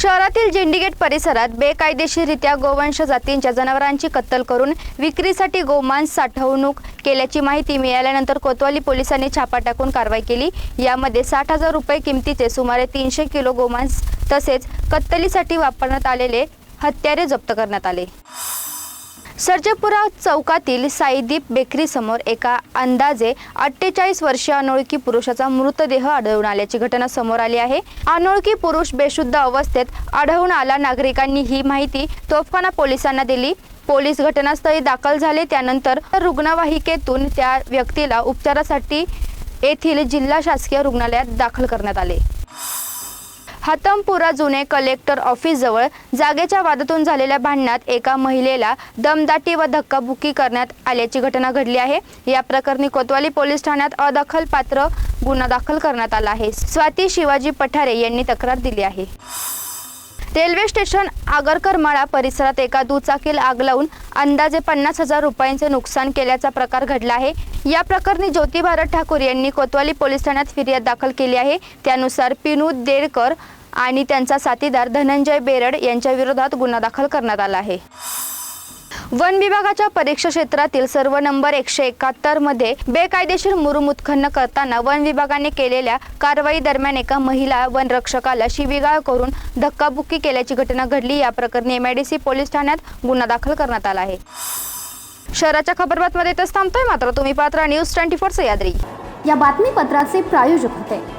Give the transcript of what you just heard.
शहरातील जिंडीगेट परिसरात बेकायदेशीररित्या गोवंश जातींच्या जनावरांची कत्तल करून विक्रीसाठी गोमांस साठवणूक केल्याची माहिती मिळाल्यानंतर कोतवाली पोलिसांनी छापा टाकून कारवाई केली. यामध्ये साठ हजार रुपये किमतीचे सुमारे तीनशे किलो गोमांस तसेच कत्तलीसाठी वापरण्यात आलेले हत्यारे जप्त करण्यात आले. सर्जपुरा चौकातील साईदीप बेकरी समोर एका अंदाजे अठ्ठेचाळीस वर्षीय अनोळखी पुरुषाचा मृतदेह आढळून आल्याची घटना समोर आली आहे. अनोळखी पुरुष बेशुद्ध अवस्थेत आढळून आला नागरिकांनी ही माहिती तोफखाना पोलिसांना दिली. पोलीस घटनास्थळी दाखल झाले त्यानंतर रुग्णवाहिकेतून त्या व्यक्तीला उपचारासाठी येथील जिल्हा शासकीय रुग्णालयात दाखल करण्यात आले. हातमपुरा जुने कलेक्टर ऑफिसजवळ जागेच्या वादातून झालेल्या भांडणात एका महिलेला दमदाटी व धक्काबुक्की करण्यात आल्याची घटना घडली आहे. या प्रकरणी कोतवाली पोलीस ठाण्यात अदखलपात्र गुन्हा दाखल करण्यात आला आहे. स्वाती शिवाजी पठारे यांनी तक्रार दिली आहे. रेल्वे स्टेशन आगरकरमाळा परिसरात एका दुचाकीला आग लावून अंदाजे पन्नास हजार रुपयांचे नुकसान केल्याचा प्रकार घडला आहे. या प्रकरणी ज्योती भारत ठाकूर यांनी कोतवाली पोलीस ठाण्यात फिर्याद दाखल केली आहे. त्यानुसार पिनू देडकर आणि त्यांचा साथीदार धनंजय बेरड यांच्या विरोधात गुन्हा दाखल करण्यात आला आहे. वन विभागाच्या परीक्षा क्षेत्रातील सर्व नंबर एकशे एकाहत्तरमध्ये बेकायदेशीर मुरुम उत्खनन करताना वन विभागाने केलेल्या कारवाई दरम्यान एका महिला वनरक्षकाला शिवीगाळ करून धक्काबुक्की केल्याची घटना घडली. या प्रकरणी एमआयडीसी पोलीस ठाण्यात गुन्हा दाखल करण्यात आला आहे. शहराच्या खबरबातमध्ये तर थांबतोय मात्र तुम्ही पात्र न्यूज ट्वेंटी फोर सह्याद्री या बातमीपत्राचे प्रायोजक होते.